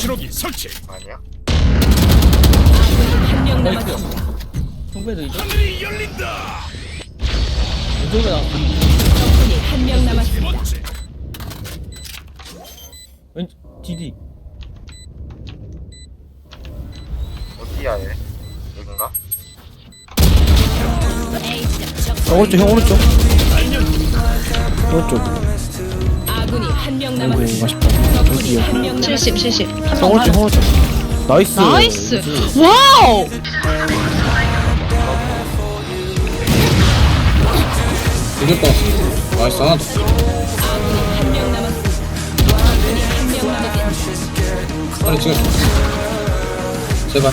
신호기 설치. 아니야? 한명 나이스. 남았습니다. 성배도 이제 하늘이 열린다. 이쪽에 나 적군이 한 명 남았습니다. 번째. 왼쪽 DD 어디야 얘? 여긴가? 오른쪽 형 오른쪽 오른쪽 한명 아이고 남았습니다. 맛있다 적군이 한명 70, 남았습니다. 70. 형 오른쪽 형 오른쪽 나이스 나이스. 와우. 이겼다. 나이스 하나 더. 아군이 한명 남았습니다. 아군이 한명 남았습니다. 빨리 찍어줘. 제발.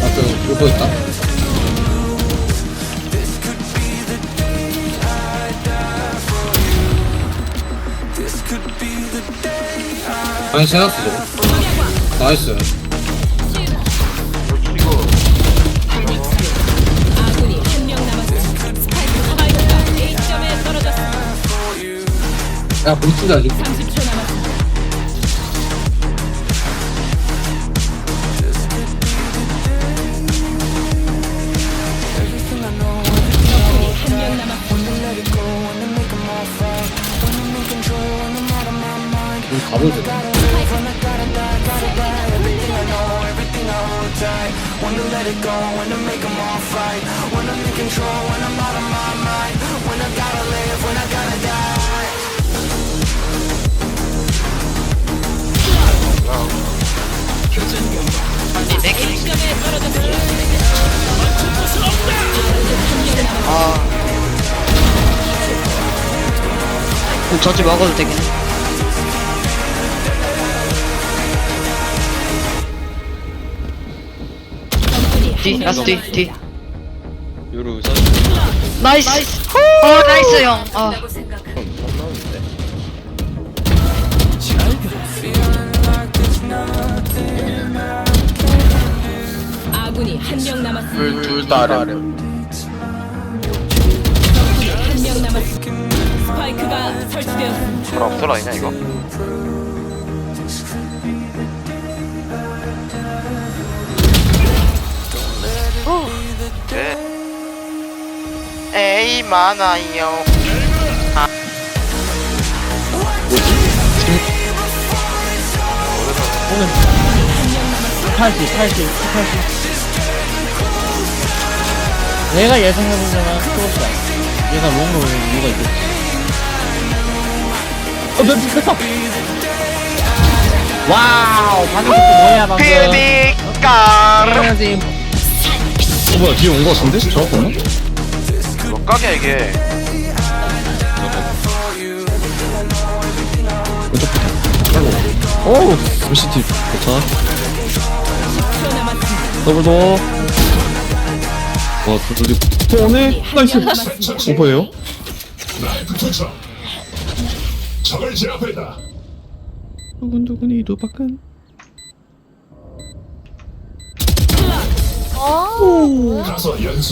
아그 요거 있다. 아니 저거. 나이스. 야 볼진다 지금. 30초 남 A점에 떨어졌습니다. 저지 먹어도 되겠네. 뒤, 한명 라스트 뒤, 남았습니다. 뒤. 나이스. 어, 나이스 형. 아, 아군이 한 명 남았습니다. 둘다 아래 아래 적군이 한명 남았습니다. 스파이크가 설치되었습니다. 뭐라 없더라 아니냐 이거? 에이 많아요 오늘 80 80 80 내가 예상해보자면 크로스야. 얘가 롱로 오는 이유가 있겠지? 어 몇, 뺐어. 와우 방금 뭐야 방금? 피비까르 해야지 어 뭐야 뒤에 온 거 같은데? 잡았구나? 몇 각이야 이게 오우 MCT 좋다 10초 남았습니다. 더블도 와 둘이 오네 나이스. 오퍼예요? 도착. 적을 제압했다. 두근두근이 두바근 가서 연수.